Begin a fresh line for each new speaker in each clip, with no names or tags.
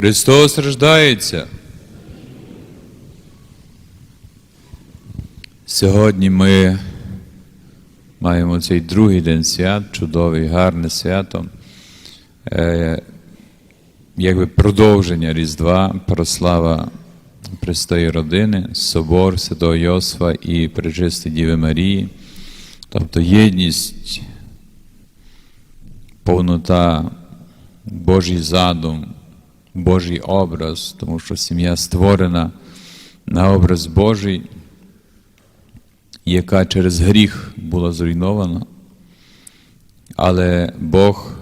Христос рождається. Сьогодні ми маємо цей другий день свят, чудовий, гарне свято, е, якби продовження Різдва, прослава Престої родини, Собор Святого Йосифа і Пречисти Діви Марії, тобто єдність, повнота, Божий задум. Божий образ, тому що сім'я створена на образ Божий, яка через гріх була зруйнована, але Бог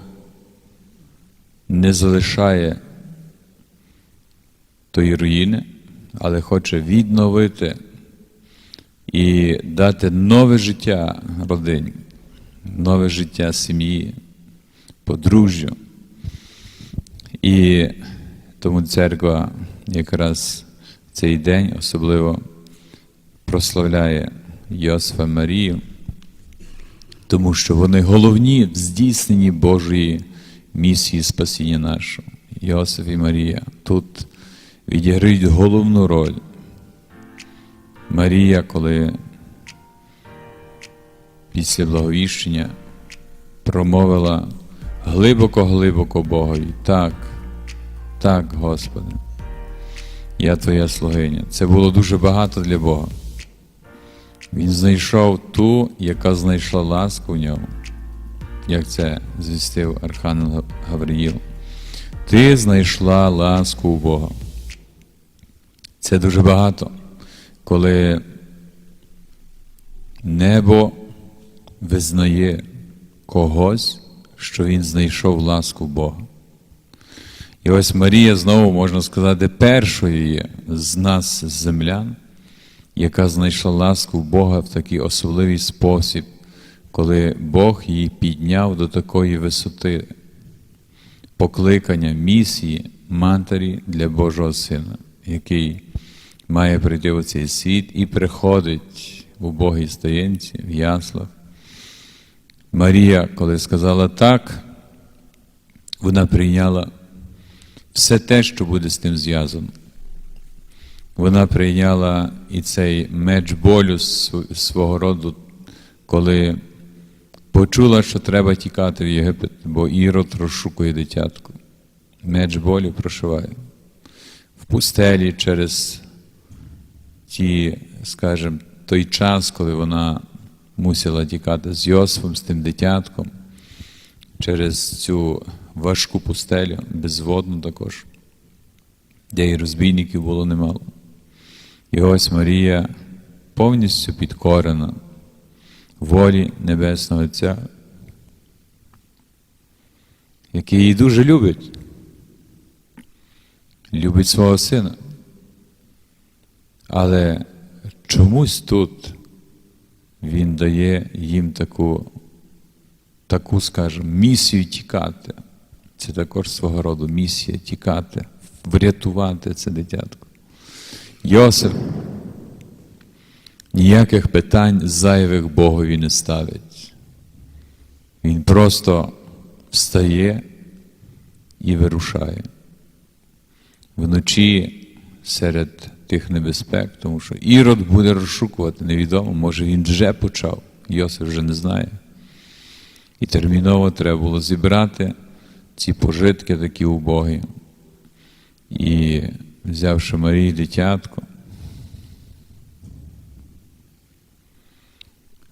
не залишає тої руїни, але хоче відновити і дати нове життя родині, нове життя сім'ї, подружжю. І тому церква якраз в цей день особливо прославляє Йосифа Марію, тому що вони головні в здійсненні Божої місії спасіння нашого. Йосиф і Марія тут відіграють головну роль. Марія, коли після благовіщення промовила глибоко-глибоко Богові. Так, так, Господи, я Твоя слугиня. Це було дуже багато для Бога. Він знайшов ту, яка знайшла ласку в ньому, як це звістив Архангел Гавриїл. Ти знайшла ласку у Бога. Це дуже багато, коли небо визнає когось, що він знайшов ласку Бога. І ось Марія знову, можна сказати, першою є з нас, землян, яка знайшла ласку Бога в такий особливий спосіб, коли Бог її підняв до такої висоти покликання місії матері для Божого Сина, який має прийти у цей світ і приходить у Богій стоянці, в яслах. Марія, коли сказала так, вона прийняла все те, що буде з тим зв'язано. Вона прийняла і цей меч болю свого роду, коли почула, що треба тікати в Єгипет, бо Ірод розшукує дитятку. Меч болю прошиває. В пустелі через ті, скажімо, той час, коли вона мусила тікати з Йосифом, з тим дитятком, через цю важку пустелю, безводну також, де і розбійників було немало. І ось Марія повністю підкорена волі Небесного Отця, який її дуже любить, любить свого сина. Але чомусь тут він дає їм таку, таку, скажімо, місію тікати. Це також свого роду місія тікати, врятувати це дитятко. Йосип ніяких питань зайвих Богові не ставить. Він просто встає і вирушає. Вночі серед тих небезпек, тому що Ірод буде розшукувати, невідомо, може він вже почав, Йосиф вже не знає. І терміново треба було зібрати ці пожитки такі убогі. І взявши Марії дитятко,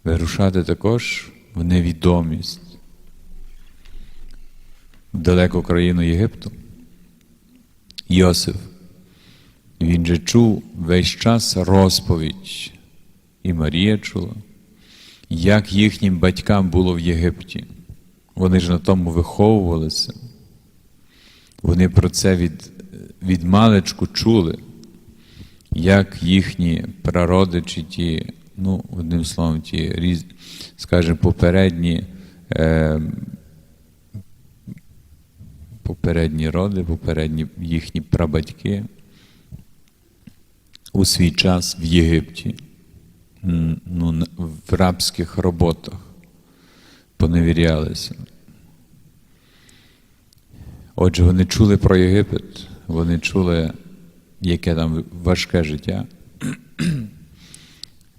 вирушати також в невідомість в далеку країну Єгипту. Йосиф, він же чув весь час розповідь, і Марія чула, як їхнім батькам було в Єгипті. Вони ж на тому виховувалися. Вони про це від, від маличку чули, як їхні прародичі, ті, ну, одним словом, ті, різ, скажімо, попередні, е, попередні роди, попередні їхні прабатьки у свій час в Єгипті, ну, в рабських роботах поневірялися. Отже, вони чули про Єгипет, вони чули, яке там важке життя,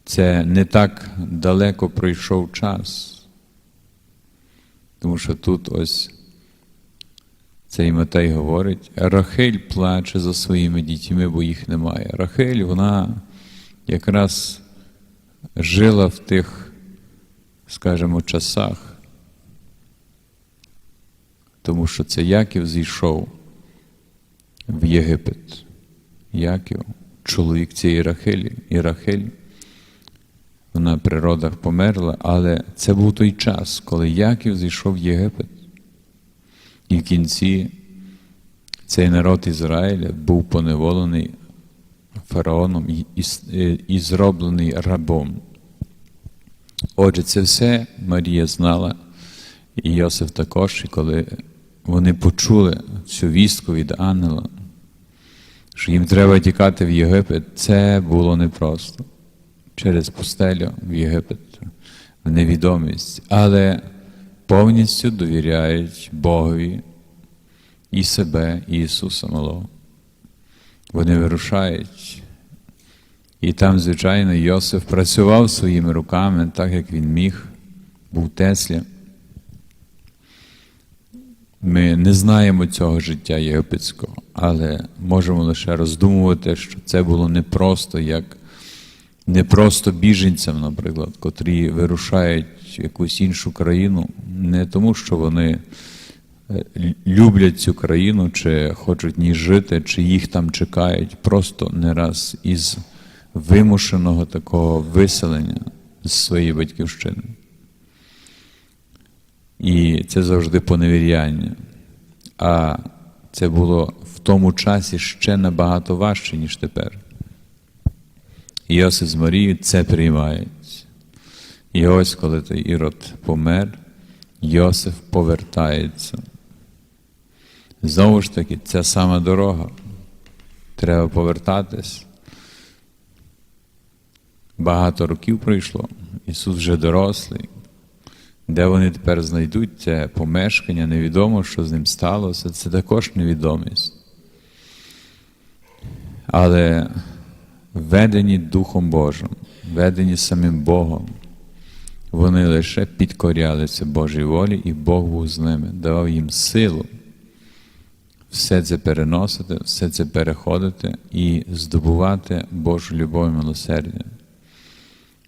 це не так далеко пройшов час. Тому що тут ось цей Матей говорить, Рахель плаче за своїми дітьми, бо їх немає. Рахель, вона якраз жила в тих, скажімо, часах, тому що це Яків зійшов в Єгипет. Яків, чоловік цієї Рахелі, і Рахель, вона при родах померла, але це був той час, коли Яків зійшов в Єгипет. І в кінці цей народ Ізраїля був поневолений фараоном і, і, зроблений рабом. Отже, це все Марія знала, і Йосиф також, і коли вони почули цю вістку від ангела, що їм треба тікати в Єгипет, це було непросто. Через пустелю в Єгипет, в невідомість, але повністю довіряють Богові і себе, і Ісуса Малого. Вони вирушають. І там, звичайно, Йосиф працював своїми руками, так як він міг, був Тесля. Ми не знаємо цього життя єгипетського, але можемо лише роздумувати, що це було непросто, як не просто біженцям, наприклад, котрі вирушають в якусь іншу країну, не тому, що вони е, люблять цю країну, чи хочуть в ній жити, чи їх там чекають, просто не раз із вимушеного такого виселення з своєї батьківщини. І це завжди поневіряння. А це було в тому часі ще набагато важче, ніж тепер. І Йосиф з Марією це приймають. І ось, коли той Ірод помер, Йосиф повертається. Знову ж таки, ця сама дорога. Треба повертатись. Багато років пройшло. Ісус вже дорослий. Де вони тепер знайдуть це помешкання, невідомо, що з ним сталося, це також невідомість. Але ведені Духом Божим, ведені самим Богом, вони лише підкорялися Божій волі, і Бог був з ними, давав їм силу все це переносити, все це переходити і здобувати Божу любов і милосердя,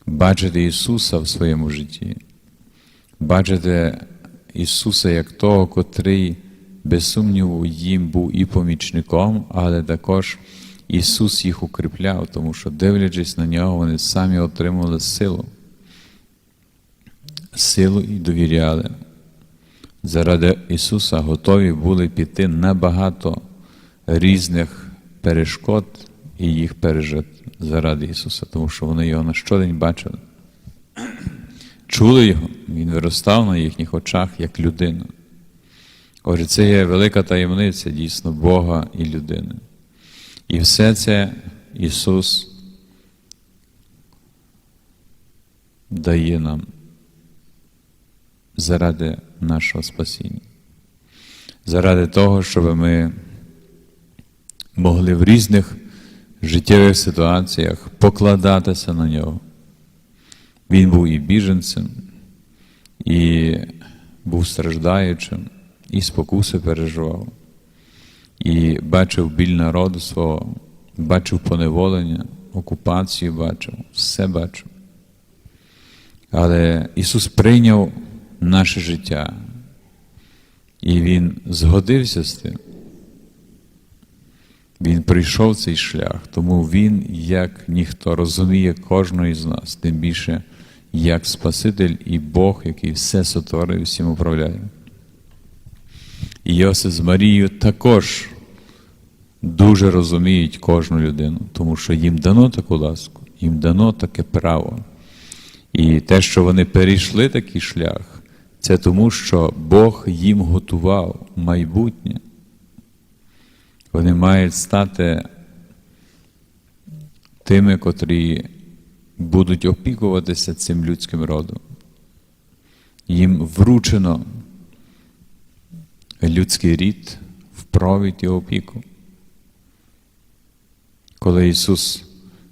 бачити Ісуса в своєму житті, бачити Ісуса як того, котрий, без сумніву, їм був і помічником, але також Ісус їх укріпляв, тому що, дивлячись на нього, вони самі отримали силу. Силу і довіряли. Заради Ісуса готові були піти на багато різних перешкод і їх пережити заради Ісуса, тому що вони його на щодень бачили. Чули його, Він виростав на їхніх очах як людина. Отже, це є велика таємниця дійсно Бога і людини. І все це Ісус дає нам заради нашого спасіння, заради того, щоб ми могли в різних життєвих ситуаціях покладатися на нього. Він був і біженцем, і був страждаючим, і спокуси переживав, і бачив біль народу свого, бачив поневолення, окупацію бачив, все бачив. Але Ісус прийняв наше життя, і Він згодився з тим. Він прийшов цей шлях, тому Він, як ніхто, розуміє кожного із нас, тим більше як Спаситель і Бог, який все сотворив всім управляє. І Йосиф з Марією також дуже розуміють кожну людину, тому що їм дано таку ласку, їм дано таке право. І те, що вони перейшли такий шлях, це тому, що Бог їм готував майбутнє. Вони мають стати тими, котрі будуть опікуватися цим людським родом. Їм вручено людський рід в провід і опіку. коли Ісус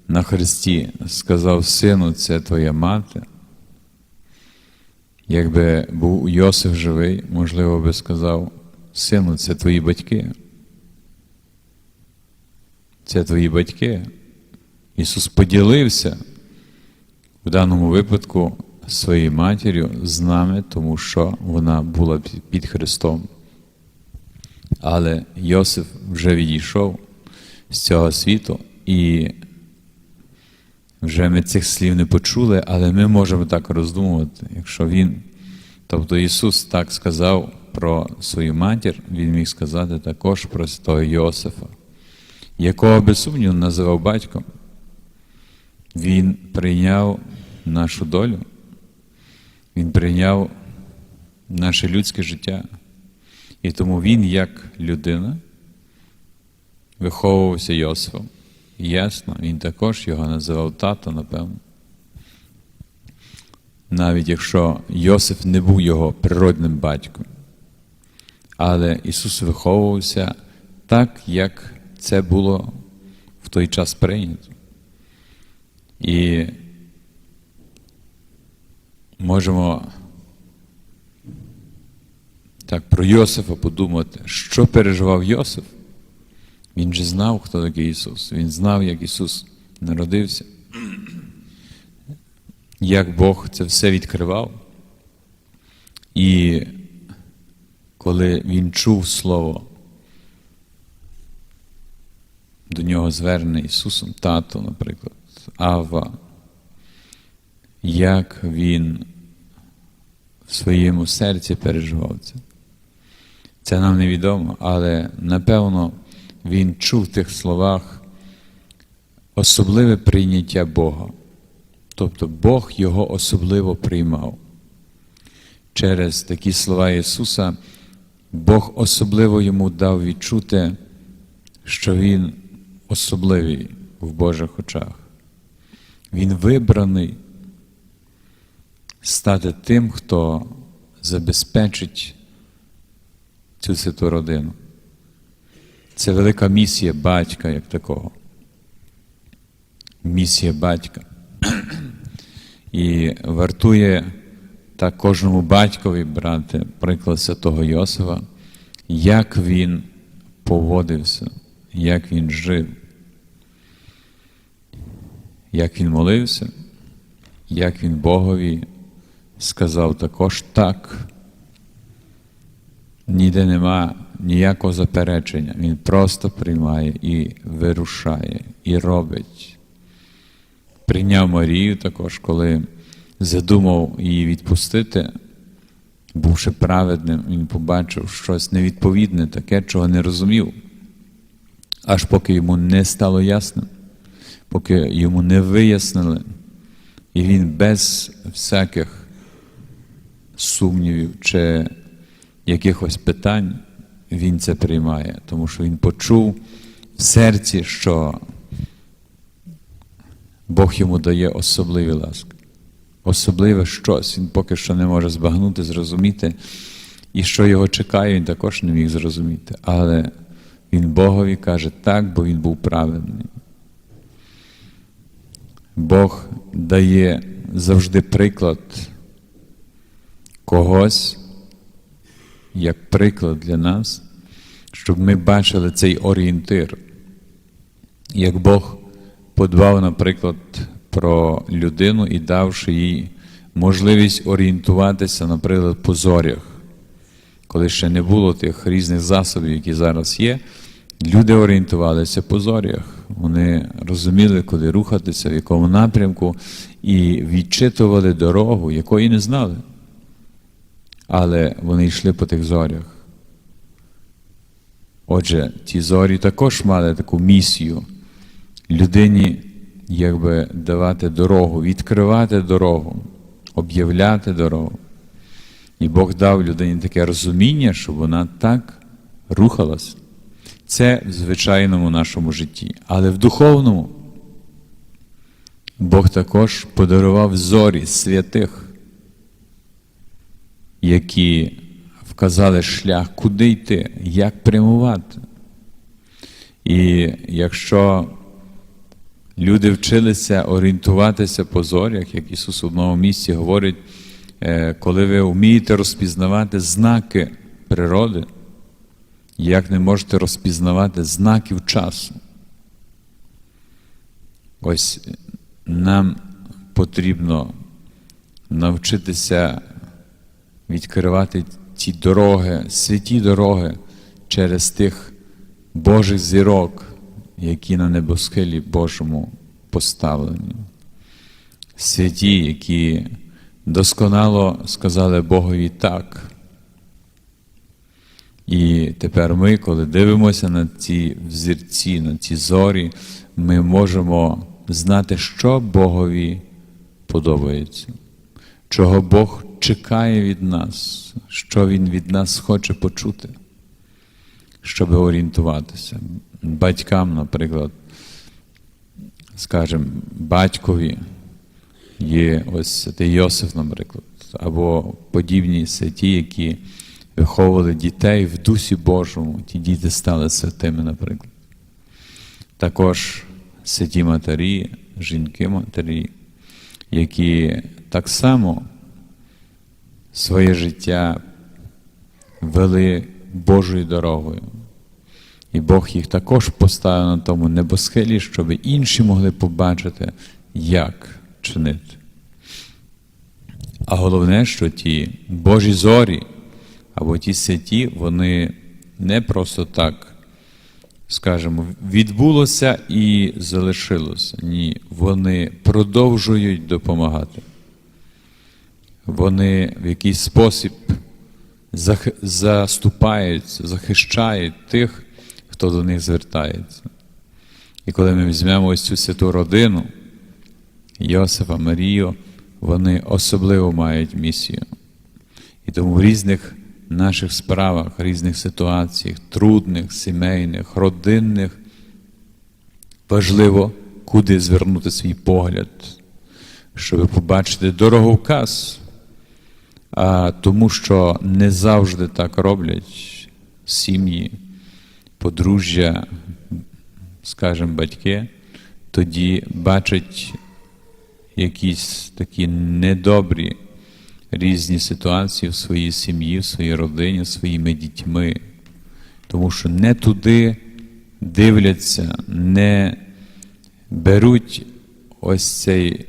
на Христі сказав Сину, це твоя мати, якби був Йосиф живий, можливо, би сказав, Сину, це твої батьки. Це твої батьки. Ісус поділився в даному випадку своєю матір'ю з нами, тому що вона була під Христом. Але Йосиф вже відійшов з цього світу, і вже ми цих слів не почули, але ми можемо так роздумувати, якщо Він, тобто Ісус так сказав про свою матір, Він міг сказати також про святого Йосифа, якого без сумніву називав батьком. Він прийняв нашу долю, Він прийняв наше людське життя. І тому він, як людина, виховувався Йосифом. І ясно, він також його називав тато, напевно. Навіть якщо Йосиф не був його природним батьком. Але Ісус виховувався так, як це було в той час прийнято. І можемо так про Йосифа подумати, що переживав Йосиф. Він же знав, хто такий Ісус. Він знав, як Ісус народився, як Бог це все відкривав. І коли він чув Слово, до нього звернене Ісусом, тато, наприклад, Ава, як він в своєму серці переживав це. Це нам невідомо, але напевно він чув в тих словах особливе прийняття Бога. Тобто Бог його особливо приймав. Через такі слова Ісуса Бог особливо йому дав відчути, що Він особливий в Божих очах. Він вибраний стати тим, хто забезпечить цю святу родину. Це велика місія батька як такого. Місія батька. І вартує так кожному батькові брати приклад святого Йосифа, як він поводився, як він жив, як він молився, як він Богові сказав також так. Ніде нема ніякого заперечення. Він просто приймає і вирушає, і робить. Прийняв Марію також, коли задумав її відпустити, бувши праведним, він побачив щось невідповідне, таке, чого не розумів, аж поки йому не стало ясним, поки йому не вияснили, і він без всяких сумнівів чи якихось питань він це приймає, тому що він почув в серці, що Бог йому дає особливі ласки. Особливе щось, він поки що не може збагнути, зрозуміти. І що його чекає, він також не міг зрозуміти. Але він Богові каже так, бо він був праведний. Бог дає завжди приклад когось, як приклад для нас, щоб ми бачили цей орієнтир, як Бог подбав, наприклад, про людину і давши їй можливість орієнтуватися, наприклад, по зорях. Коли ще не було тих різних засобів, які зараз є, люди орієнтувалися по зорях. Вони розуміли, куди рухатися, в якому напрямку, і відчитували дорогу, якої не знали але вони йшли по тих зорях. Отже, ті зорі також мали таку місію людині якби давати дорогу, відкривати дорогу, об'являти дорогу. І Бог дав людині таке розуміння, щоб вона так рухалась. Це в звичайному нашому житті. Але в духовному Бог також подарував зорі святих які вказали шлях, куди йти, як прямувати. І якщо Люди вчилися орієнтуватися по зорях, як Ісус в одному місці говорить, е, коли ви вмієте розпізнавати знаки природи, як не можете розпізнавати знаків часу. Ось нам потрібно навчитися відкривати ті дороги, святі дороги через тих Божих зірок, які на небосхилі Божому поставлені. Святі, які досконало сказали Богові так. І тепер ми, коли дивимося на ці взірці, на ці зорі, ми можемо знати, що Богові подобається, чого Бог чекає від нас, що Він від нас хоче почути, щоб орієнтуватися. Батькам, наприклад, скажімо, батькові є ось святий Йосиф, наприклад, або подібні святі, які виховували дітей в Дусі Божому, ті діти стали святими, наприклад. Також святі матері, жінки-матері, які так само своє життя вели Божою дорогою. І Бог їх також поставив на тому небосхилі, щоб інші могли побачити, як чинити. А головне, що ті Божі зорі або ті святі, вони не просто так, скажімо, відбулося і залишилося. Ні, вони продовжують допомагати. Вони в якийсь спосіб заступаються, захищають тих, хто до них звертається. І коли ми візьмемо ось цю святу родину, Йосифа, Марію, вони особливо мають місію. І тому в різних наших справах, різних ситуаціях, трудних, сімейних, родинних, важливо, куди звернути свій погляд, щоб побачити дороговказ, а тому що не завжди так роблять сім'ї, подружжя, скажімо, батьки, тоді бачать якісь такі недобрі різні ситуації в своїй сім'ї, в своїй родині, своїми дітьми, тому що не туди дивляться, не беруть ось цей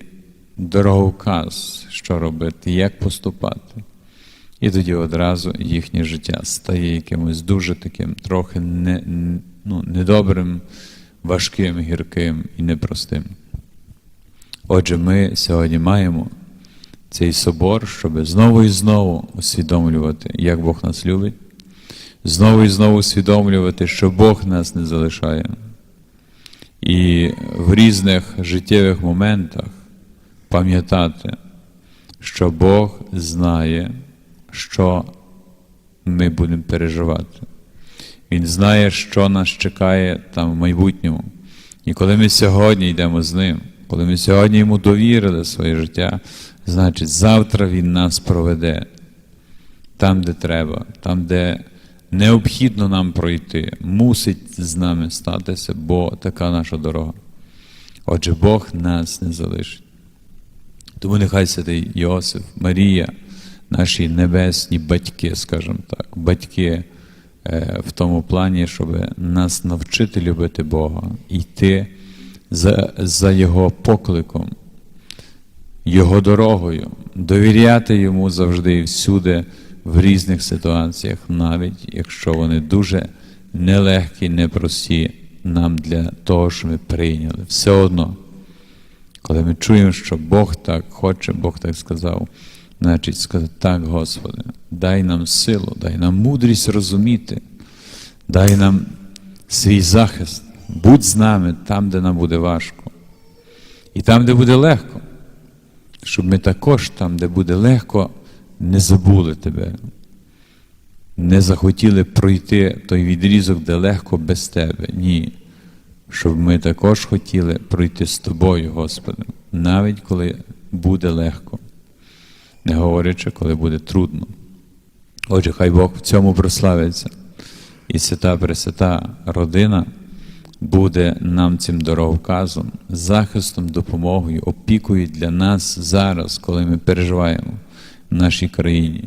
дороговказ, що робити, як поступати. І тоді одразу їхнє життя стає якимось дуже таким, трохи не, ну, недобрим, важким, гірким і непростим. Отже, ми сьогодні маємо цей собор, щоб знову і знову усвідомлювати, як Бог нас любить, знову і знову усвідомлювати, що Бог нас не залишає. І в різних життєвих моментах пам'ятати, що Бог знає, що ми будемо переживати. Він знає, що нас чекає там в майбутньому. І коли ми сьогодні йдемо з ним, коли ми сьогодні йому довірили своє життя, значить завтра він нас проведе там, де треба, там, де необхідно нам пройти, мусить з нами статися, бо така наша дорога. Отже, Бог нас не залишить. Тому нехай святий Йосиф, Марія, наші небесні батьки, скажімо так, батьки е, в тому плані, щоб нас навчити любити Бога, йти за, за Його покликом, Його дорогою, довіряти Йому завжди і всюди, в різних ситуаціях, навіть якщо вони дуже нелегкі, непрості нам для того, що ми прийняли. Все одно. Коли ми чуємо, що Бог так хоче, Бог так сказав, значить сказати, так, Господи, дай нам силу, дай нам мудрість розуміти, дай нам свій захист, будь з нами там, де нам буде важко. І там, де буде легко, щоб ми також там, де буде легко, не забули Тебе, не захотіли пройти той відрізок, де легко без Тебе. Ні щоб ми також хотіли пройти з тобою, Господи, навіть коли буде легко, не говорячи, коли буде трудно. Отже, хай Бог в цьому прославиться. І свята Пресвята родина буде нам цим дороговказом, захистом, допомогою, опікою для нас зараз, коли ми переживаємо в нашій країні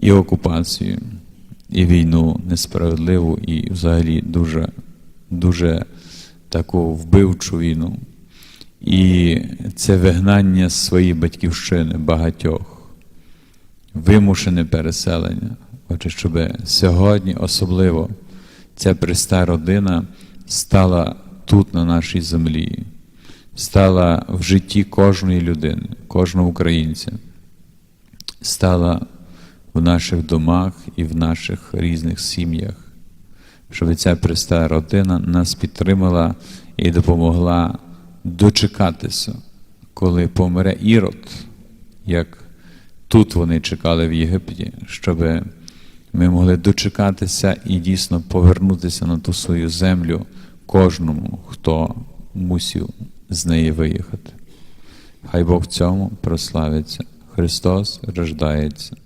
і окупацію, і війну несправедливу, і взагалі дуже, дуже таку вбивчу війну. І це вигнання з своєї батьківщини багатьох, вимушене переселення. Отже, щоб сьогодні особливо ця приста родина стала тут, на нашій землі, стала в житті кожної людини, кожного українця, стала в наших домах і в наших різних сім'ях, щоб ця приста родина нас підтримала і допомогла дочекатися, коли помре Ірод, як тут вони чекали в Єгипті, щоб ми могли дочекатися і дійсно повернутися на ту свою землю кожному, хто мусив з неї виїхати. Хай Бог в цьому прославиться. Христос рождається.